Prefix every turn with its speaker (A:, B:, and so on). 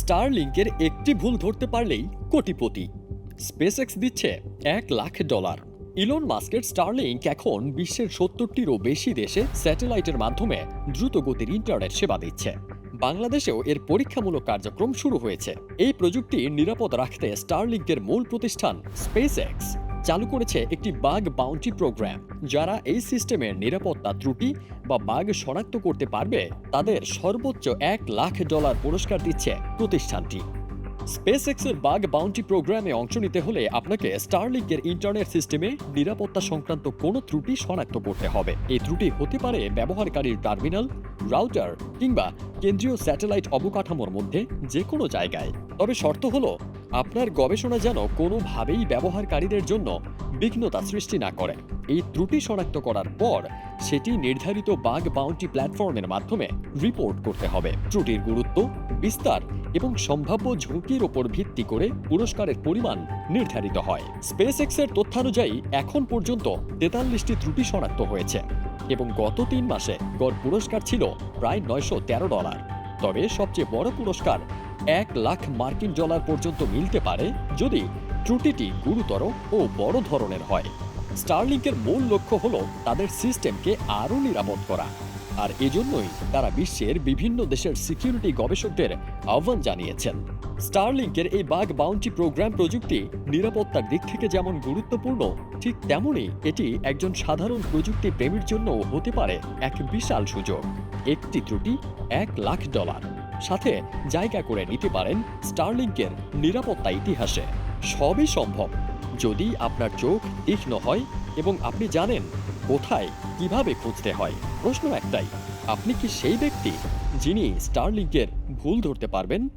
A: স্টারলিংকের একটি ভুল ধরতে পারলেই কোটিপতি। স্পেসএক্স দিচ্ছে এক লাখ ডলার। ইলন মাস্কের স্টারলিংক এখন বিশ্বের সত্তরটিরও বেশি দেশে স্যাটেলাইটের মাধ্যমে দ্রুত গতির ইন্টারনেট সেবা দিচ্ছে। বাংলাদেশেও এর পরীক্ষামূলক কার্যক্রম শুরু হয়েছে। এই প্রযুক্তি নিরাপদ রাখতে স্টারলিংকের মূল প্রতিষ্ঠান স্পেসএক্স চালু করেছে একটি বাগ বাউন্টি প্রোগ্রাম যারা এই সিস্টেমের নিরাপত্তা ত্রুটি বা বাগ শনাক্ত করতে পারবে, তাদের সর্বোচ্চ এক লাখ ডলার পুরস্কার দিচ্ছে প্রতিষ্ঠানটি। স্পেসএক্সের বাগ বাউন্টি প্রোগ্রামে অংশ নিতে হলে আপনাকে স্টারলিংকের ইন্টারনেট সিস্টেমে নিরাপত্তা সংক্রান্ত কোনো ত্রুটি শনাক্ত করতে হবে। এই ত্রুটি হতে পারে ব্যবহারকারীর টার্মিনাল, রাউটার কিংবা কেন্দ্রীয় স্যাটেলাইট অবকাঠামোর মধ্যে যে কোনো জায়গায়। তবে শর্ত হলো আপনার গবেষণা যেন কোনোভাবেই ব্যবহারকারীদের জন্য বিঘ্নতা সৃষ্টি না করে। এই ত্রুটি শনাক্ত করার পর সেটি নির্ধারিত বাগ বাউন্টি প্ল্যাটফর্মের মাধ্যমে রিপোর্ট করতে হবে। ত্রুটির গুরুত্ব, বিস্তার এবং সম্ভাব্য ঝুঁকির ওপর ভিত্তি করে পুরস্কারের পরিমাণ নির্ধারিত হয়। স্পেসএক্সের তথ্যানুযায়ী এখন পর্যন্ত তেতাল্লিশটি ত্রুটি শনাক্ত হয়েছে এবং গত তিন মাসে গড় পুরস্কার ছিল প্রায় নয়শো তেরো ডলার। তবে সবচেয়ে বড় পুরস্কার এক লাখ মার্কিন ডলার পর্যন্ত মিলতে পারে যদি ত্রুটিটি গুরুতর ও বড় ধরনের হয়। স্টারলিংকের মূল লক্ষ্য হল তাদের সিস্টেমকে আরও নিরাপদ করা। আর এজন্যই তারা বিশ্বের বিভিন্ন দেশের সিকিউরিটি গবেষকদের আহ্বান জানিয়েছেন। স্টারলিংকের এই বাগ বাউন্টি প্রোগ্রাম প্রযুক্তি নিরাপত্তার দিক থেকে যেমন গুরুত্বপূর্ণ, ঠিক তেমনই এটি একজন সাধারণ প্রযুক্তি প্রেমীর জন্য হতে পারে এক বিশাল সুযোগ। একটি ত্রুটি এক লাখ ডলার। সাথে জায়গা করে নিতে পারেন স্টারলিংকের নিরাপত্তা ইতিহাসে। সবই সম্ভব যদি আপনার চোখ তীক্ষ্ণ হয় এবং আপনি জানেন কোথায় কীভাবে খুঁজতে হয়। প্রশ্ন একটাই, আপনি কি সেই ব্যক্তি যিনি স্টারলিংকের ভুল ধরতে পারবেন?